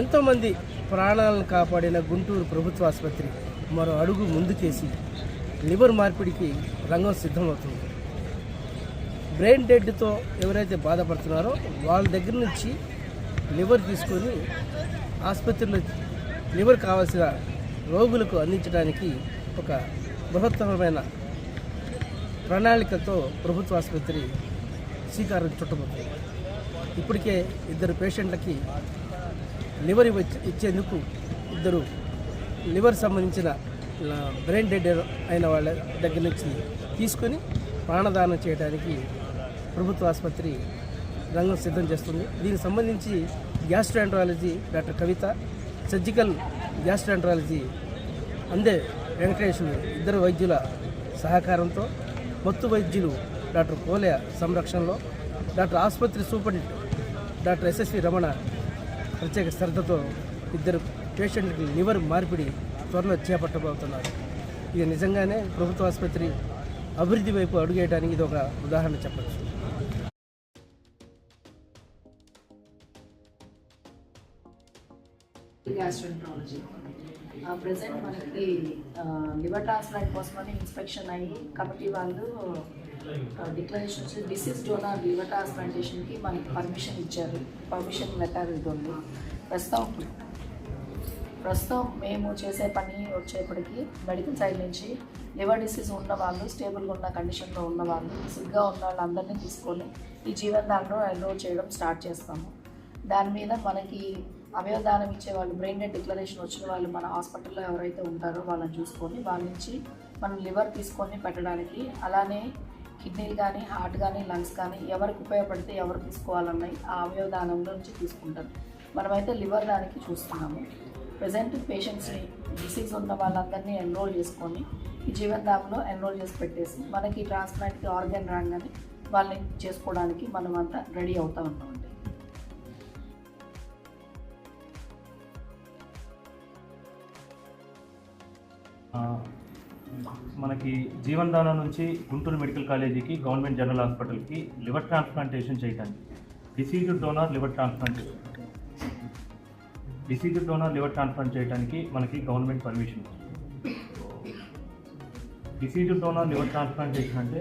ఎంతోమంది ప్రాణాలను కాపాడిన గుంటూరు ప్రభుత్వ ఆసుపత్రి మరో అడుగు ముందుకేసి లివర్ మార్పిడికి రంగం సిద్ధమవుతుంది. బ్రెయిన్ డెడ్తో ఎవరైతే బాధపడుతున్నారో వాళ్ళ దగ్గర నుంచి లివర్ తీసుకొని ఆసుపత్రిలో లివర్ కావాల్సిన రోగులకు అందించడానికి ఒక బృహత్తరమైన ప్రణాళికతో ప్రభుత్వ ఆసుపత్రి శ్రీకారం చుట్టబోతుంది. ఇప్పటికే ఇద్దరు పేషెంట్లకి లివర్ ఇచ్చేందుకు ఇద్దరు లివర్ సంబంధించిన బ్రెయిన్ డెడ్ అయిన వాళ్ళ దగ్గర నుంచి తీసుకొని ప్రాణదానం చేయడానికి ప్రభుత్వ ఆసుపత్రి రంగం సిద్ధం చేస్తుంది. దీనికి సంబంధించి gastroenterology doctor Kavitha surgical gastroenterology Ande Venkateswaru ఇద్దరు వైద్యుల సహకారంతో మత్తు వైద్యులు డాక్టర్ కోలే సంరక్షణలో డాక్టర్ ఆసుపత్రి సూపరింటెండెంట్ డాక్టర్ ఎస్ఎస్వి రమణ ప్రత్యేక శ్రద్ధతో ఇద్దరు పేషెంట్కి లివర్ మార్పిడి త్వరలో చేపట్టబోతున్నారు. ఇది నిజంగానే ప్రభుత్వ ఆసుపత్రి అభివృద్ధి వైపు అడుగేయడానికి ఇది ఒక ఉదాహరణ చెప్పచ్చు. గ్యాస్ట్రెంట్రాలజీ ప్రజెంట్ మనకి లివర్ ట్రాన్స్ప్లాంట్ కోసమని ఇన్స్పెక్షన్ అయ్యి కమిటీ వాళ్ళు డిక్లరేషన్ డిసీజ్ డోనర్ లివర్ ట్రాన్స్ప్లాంటేషన్కి మనకి పర్మిషన్ ఇచ్చారు. పర్మిషన్ లెటర్ ఇది ఉంది. ప్రస్తుతం ప్రస్తుతం మేము చేసే పని వచ్చేప్పటికి మెడికల్ సైడ్ నుంచి లివర్ డిసీజ్ ఉన్న వాళ్ళు స్టేబుల్గా ఉన్న కండిషన్లో ఉన్న వాళ్ళు సిగ్గా ఉన్న వాళ్ళందరినీ తీసుకొని ఈ జీవనదానంలో ఎన్రోల్ చేయడం స్టార్ట్ చేస్తాము. దాని మీద మనకి అవయవదానం ఇచ్చే వాళ్ళు బ్రెయిన్ డెడ్ డిక్లరేషన్ వచ్చిన వాళ్ళు మన హాస్పిటల్లో ఎవరైతే ఉంటారో వాళ్ళని చూసుకొని వాళ్ళ నుంచి మనం లివర్ తీసుకొని పెట్టడానికి అలానే కిడ్నీలు కానీ హార్ట్ కానీ లంగ్స్ కానీ ఎవరికి ఉపయోగపడితే ఎవరు తీసుకోవాలన్నాయి ఆ అవయవదానంలో నుంచి తీసుకుంటారు. మనమైతే లివర్ దానికి చూస్తున్నాము. ప్రజెంట్ పేషెంట్స్ని డిసీజ్ ఉన్న వాళ్ళందరినీ ఎన్రోల్ చేసుకొని ఈ జీవనదామంలో ఎన్రోల్ చేసి పెట్టేసి మనకి ట్రాన్స్ప్లాంట్కి ఆర్గాన్ రాగానే వాళ్ళని చేసుకోవడానికి మనం అంతా రెడీ అవుతూ ఉన్నామండి మనకి జీవన్ నుంచి గుంటూరు మెడికల్ కాలేజీకి గవర్నమెంట్ జనరల్ హాస్పిటల్కి లివర్ ట్రాన్స్ప్లాంటేషన్ చేయడానికి deceased donor liver transplantation deceased donor liver transplant చేయడానికి మనకి government permission deceased donor liver transplantation అంటే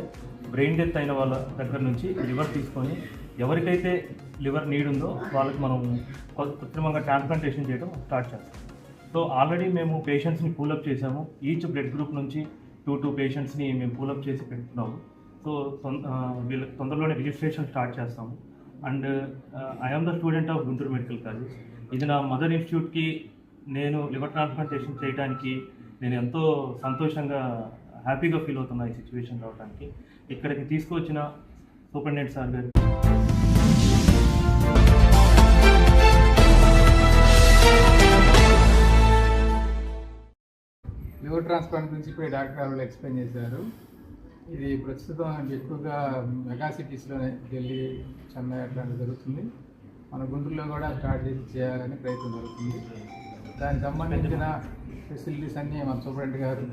బ్రెయిన్ డెత్ అయిన వాళ్ళ దగ్గర నుంచి లివర్ తీసుకొని ఎవరికైతే లివర్ నీడ్ ఉందో వాళ్ళకి మనం కృత్రిమంగా ట్రాన్స్ప్లాంటేషన్ చేయడం స్టార్ట్ చేస్తాం. సో ఆల్రెడీ మేము పేషెంట్స్ని పూలప్ చేసాము ఈచ్ బ్లడ్ గ్రూప్ నుంచి టూ టూ పేషెంట్స్ని మేము పూలప్ చేసి పెట్టుకున్నాము. సో వీళ్ళకి తొందరలోనే రిజిస్ట్రేషన్ స్టార్ట్ చేస్తాము. And I'm the student of Guntur medical college ఇది నా మదర్ ఇన్స్టిట్యూట్కి నేను లివర్ ట్రాన్స్ప్లాంటేషన్ చేయడానికి నేను ఎంతో సంతోషంగా హ్యాపీగా ఫీల్ అవుతున్నా ఈ సిచ్యువేషన్ రావడానికి ఇక్కడికి తీసుకొచ్చిన సూపరింటెండెంట్ సార్ గారు. లివర్ ట్రాన్స్ప్లాంట్ గురించి ఇప్పుడే డాక్టర్ గారు ఎక్స్ప్లెయిన్ చేశారు. ఇది ప్రస్తుతం ఎక్కువగా మెగా సిటీస్లోనే ఢిల్లీ చెన్నై అట్లాంటివి జరుగుతుంది. మన గుంటూరులో కూడా స్టార్ట్ చేసి చేయాలని ప్రయత్నం జరుగుతుంది. దానికి సంబంధించిన ఫెసిలిటీస్ అన్నీ మన సూపరింటెండెంట్ గారు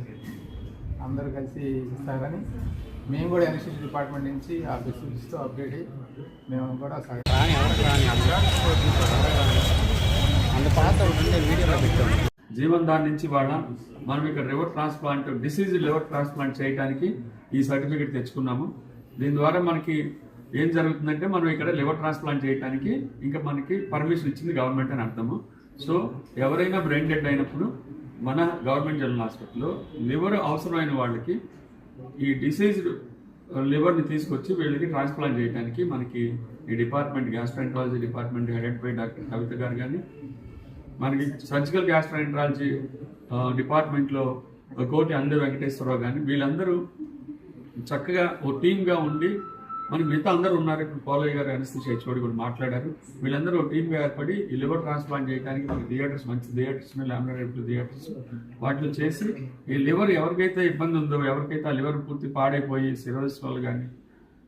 అందరూ కలిసి ఇస్తారని మేము కూడా ఎన్ఎస్ఎస్ డిపార్ట్మెంట్ నుంచి ఆ ఫెసిలిటీస్తో అప్డేట్ అయ్యి మేము కూడా సహ జీవన్ దాని నుంచి వాళ్ళ మనం ఇక్కడ liver transplant disease liver transplant చేయడానికి ఈ సర్టిఫికేట్ తెచ్చుకున్నాము. దీని ద్వారా మనకి ఏం జరుగుతుందంటే మనం ఇక్కడ లివర్ ట్రాన్స్ప్లాంట్ చేయడానికి ఇంకా మనకి పర్మిషన్ ఇచ్చింది గవర్నమెంట్ అని అర్థము. సో ఎవరైనా బ్రెయిన్ డెడ్ అయినప్పుడు మన గవర్నమెంట్ జనరల్ హాస్పిటల్లో లివర్ అవసరమైన వాళ్ళకి ఈ డిసీజ్డ్ లివర్ని తీసుకొచ్చి వీళ్ళకి ట్రాన్స్ప్లాంట్ చేయడానికి మనకి ఈ department gastroenterology department headed by doctor Kavitha గారు కానీ మనకి సర్జికల్ గ్యాస్ట్రాంట్రాలజీ డిపార్ట్మెంట్లో కోటి అండర్ వెంకటేశ్వరరావు కానీ వీళ్ళందరూ చక్కగా ఓ టీమ్గా ఉండి మనకి మిగతా అందరూ ఉన్నారు. ఇప్పుడు పోలయ్య గారు అనిస్థితి హెచ్ఓడి కూడా మాట్లాడారు. వీళ్ళందరూ ఒక టీమ్గా ఏర్పడి ఈ లివర్ ట్రాన్స్ప్లాంట్ చేయడానికి మనకి థియేటర్స్ మంచి థియేటర్స్ లామినరేటివ్ థియేటర్స్ వాటిలో చేసి ఈ లివర్ ఎవరికైతే ఇబ్బంది ఉందో ఎవరికైతే ఆ లివర్ పూర్తి పాడైపోయి సిరోసిస్ వాళ్ళు కానీ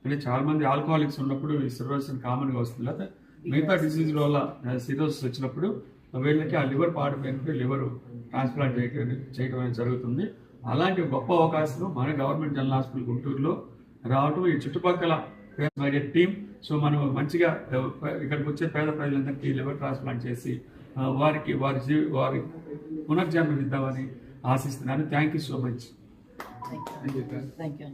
అంటే చాలామంది ఆల్కహాలిక్స్ ఉన్నప్పుడు ఈ సిరోసిస్ కామన్గా వస్తుంది. లేదా మిగతా డిసీజ్ వల్ల సిరోసిస్ వచ్చినప్పుడు వీళ్ళకి ఆ లివర్ పాడిపోయినప్పుడు లివర్ ట్రాన్స్ప్లాంట్ చేయడం చేయడం అనేది జరుగుతుంది. అలాంటి గొప్ప అవకాశం మన గవర్నమెంట్ జనరల్ హాస్పిటల్ గుంటూరులో రావటం ఈ చుట్టుపక్కల టీమ్ సో మనం మంచిగా ఇక్కడికి వచ్చే పేద ప్రజలందరికీ లివర్ ట్రాన్స్ప్లాంట్ చేసి వారికి వారి జీవి వారి పునర్జన్మనిద్దామని ఆశిస్తున్నాను. Thank you so much. Thank you.